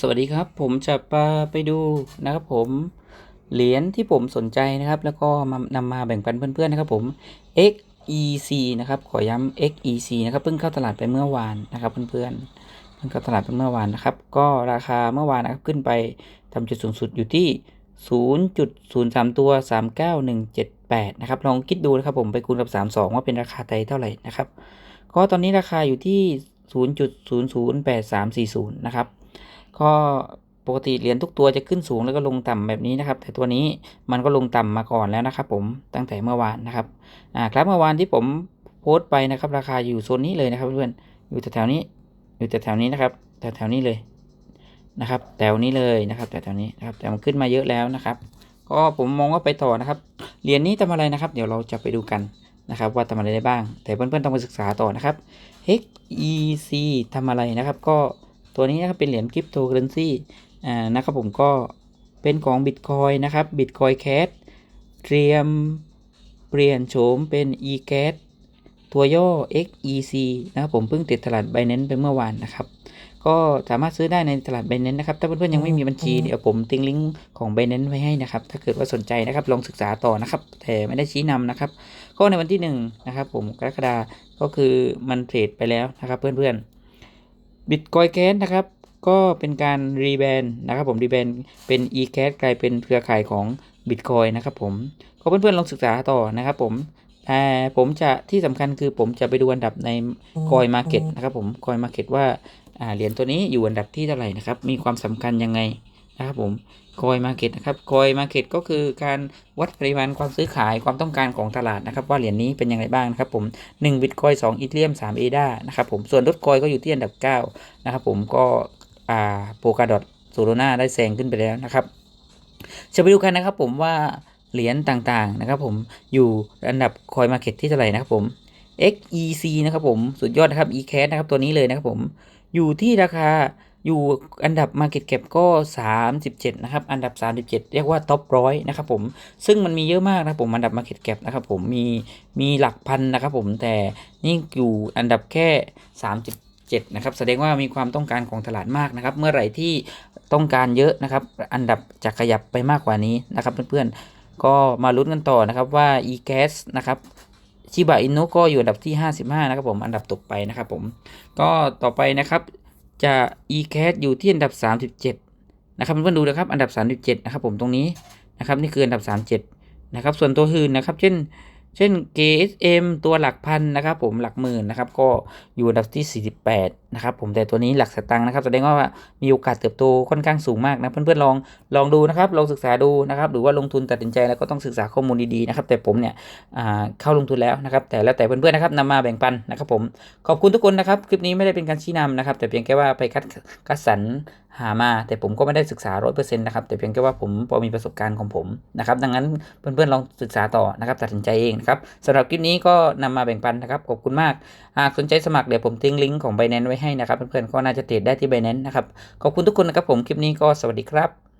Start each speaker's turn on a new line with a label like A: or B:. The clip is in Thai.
A: สวัสดีครับผมจะพาไปดูนะครับผมเหรียญที่ผมสนใจนะครับ แล้วก็มานำมาแบ่งปันเพื่อนๆนะครับผม XEC นะครับขอย้ำ XEC นะครับเพิ่งเข้าตลาดไปเมื่อวานนะครับเพื่อนๆเพิ่งเข้าตลาดไปเมื่อวานนะครับ ก็ราคาเมื่อวานนะครับขึ้นไปทำจุดสูงสุดอยู่ที่ 0.03 ตัว 39178 นะครับลองคิดดูนะครับผมไปคูณกับ 32 ว่าเป็นราคาไทยเท่าไหร่นะครับก็ตอนนี้ราคาอยู่ที่ 0.008340 นะครับ ก็ปกติเหรียญทุกตัวจะขึ้นสูงแล้วก็ลงต่ำแบบนี้นะครับ แต่ตัวนี้มันก็ลงต่ำมาก่อนแล้วนะครับ ผมตั้งแต่เมื่อวานนะครับอ่าครับเมื่อวานที่ผมโพสต์ไปนะครับ ราคาอยู่โซนนี้เลยนะครับเพื่อนอยู่แถวๆนี้ อยู่แถวๆนี้นะครับแถวๆนี้เลยนะครับแถวนี้เลยนะครับแถวๆนี้นะครับแต่มันขึ้นมาเยอะแล้วนะครับ ก็ผมมองว่าไปต่อนะครับเหรียญนี้ทำอะไรนะครับ เดี๋ยวเราจะไปดูกันนะครับ ว่าทำอะไรได้บ้าง แต่เพื่อนๆต้องไปศึกษาต่อนะครับ HEC ทำอะไรนะครับ ก็ ตัวนี้นะครับเป็นเหรียญคริปโตเคอเรนซีอ่านะครับผมก็เป็นของ Bitcoin นะครับ Bitcoin Cash เตรียมเปลี่ยนโฉมเป็น eCash ตัวย่อ XEC นะครับผมเพิ่งติดตลาด Binance ไปเมื่อวานนะครับ ก็สามารถซื้อได้ในตลาด Binance นะครับ ถ้าเพื่อนๆยังไม่มีบัญชีเดี๋ยวผมทิ้งลิงก์ของ Binance ไว้ให้นะครับ ถ้าเกิดว่าสนใจนะครับลองศึกษาต่อนะครับ แต่ไม่ได้ชี้นำนะครับ ก็ในวันที่หนึ่งนะครับผมกรกฎาก็คือมันเทรดไปแล้วนะครับเพื่อนๆ Bitcoin Cash นะครับ ก็เป็นการรีแบรนด์นะครับผมรีแบรนด์เป็น eCash กลายเป็นเครือข่ายของ Bitcoin นะครับผมก็เพื่อนๆลองศึกษาต่อนะครับผมแต่ผมจะที่สำคัญคือผมจะไปดูอันดับใน Coin Market นะครับผม Coin Market ว่าอ่าเหรียญตัวนี้อยู่อันดับที่เท่าไหร่นะครับ มีความสำคัญยังไง นะครับผม Coin Market นะครับ Coin Market ก็คือการวัดปริมาณความซื้อขายความต้องการของตลาดนะครับ ว่าเหรียญนี้เป็นยังไงบ้างนะครับผม1 Bitcoin 2 Ethereum 3 ADA นะครับผมส่วน Dogecoin ก็อยู่ที่อันดับ9นะครับผมก็อ่าโปกาดอทโซโลนาได้แซงขึ้นไปแล้วนะครับจะไปดูกันนะครับผมว่าเหรียญต่างๆนะครับผมอยู่อันดับ Coin Market ที่เท่าไหร่นะครับผม XEC นะครับผมสุดยอดนะครับ eCash นะครับตัวนี้เลยนะครับผมอยู่ที่ราคา อยู่อันดับ Market Cap ก็ 37 นะครับ อันดับ 37 เรียกว่าท็อปร้อยนะครับผม ซึ่งมันมีเยอะมากนะผม อันดับ Market Cap นะครับผม มี มีหลักพันนะครับผม แต่นี่อยู่อันดับแค่ 37 นะครับ แสดงว่ามีความต้องการของตลาดมากนะครับ เมื่อไหร่ที่ต้องการเยอะนะครับ อันดับจะขยับไปมากกว่านี้นะครับเพื่อนๆ ก็มาลุ้นกันต่อนะครับว่า e c a s นะครับชิบะอินุก็อยู่อันดับที่ 55 นะครับผม อันดับตกไปนะครับผม ก็ต่อไปนะครับ จะ e c a s อยู่ที่อันดับ 37 นะครับเพื่อนๆดูนะครับอันดับ 37 นะครับผมตรงนี้นะครับนี่คืออันดับ 37 นะครับส่วนตัวอื่นนะครับ เช่น เช่น KSM ตัวหลักพันนะครับผมหลักหมื่นนะครับก็อยู่อันดับที่ 48 นะครับผมแต่ตัวนี้หลักสตางค์นะครับแสดงว่ามีโอกาสเติบโตค่อนข้างสูงมากนะเพื่อนๆลองลองดูนะครับลองศึกษาดูนะครับหรือว่าลงทุนตัดสินใจแล้วก็ต้องศึกษาข้อมูลดีๆนะครับแต่ผมเนี่ยเข้าลงทุนแล้วนะครับแต่แล้วแต่เพื่อนๆนะครับนำมาแบ่งปันนะครับผมขอบคุณทุกคนนะครับคลิปนี้ไม่ได้เป็นการชี้นำนะครับแต่เพียงแค่ว่าไปคัดคัดสรร หามาแต่ผมก็ไม่ได้ศึกษา100%นะครับแต่เพียงแค่ว่าผมพอมีประสบการณ์ของผมนะครับดังนั้นเพื่อนๆลองศึกษาต่อนะครับตัดสินใจเองนะครับสำหรับคลิปนี้ก็นำมาแบ่งปันนะครับขอบคุณมากหากสนใจสมัครเดี๋ยวผมทิ้งลิงก์ของใบแนนไว้ให้นะครับเพื่อนๆก็น่าจะเทรดได้ที่ใบแนนนะครับขอบคุณทุกคนนะครับผมคลิปนี้ก็สวัสดีครับ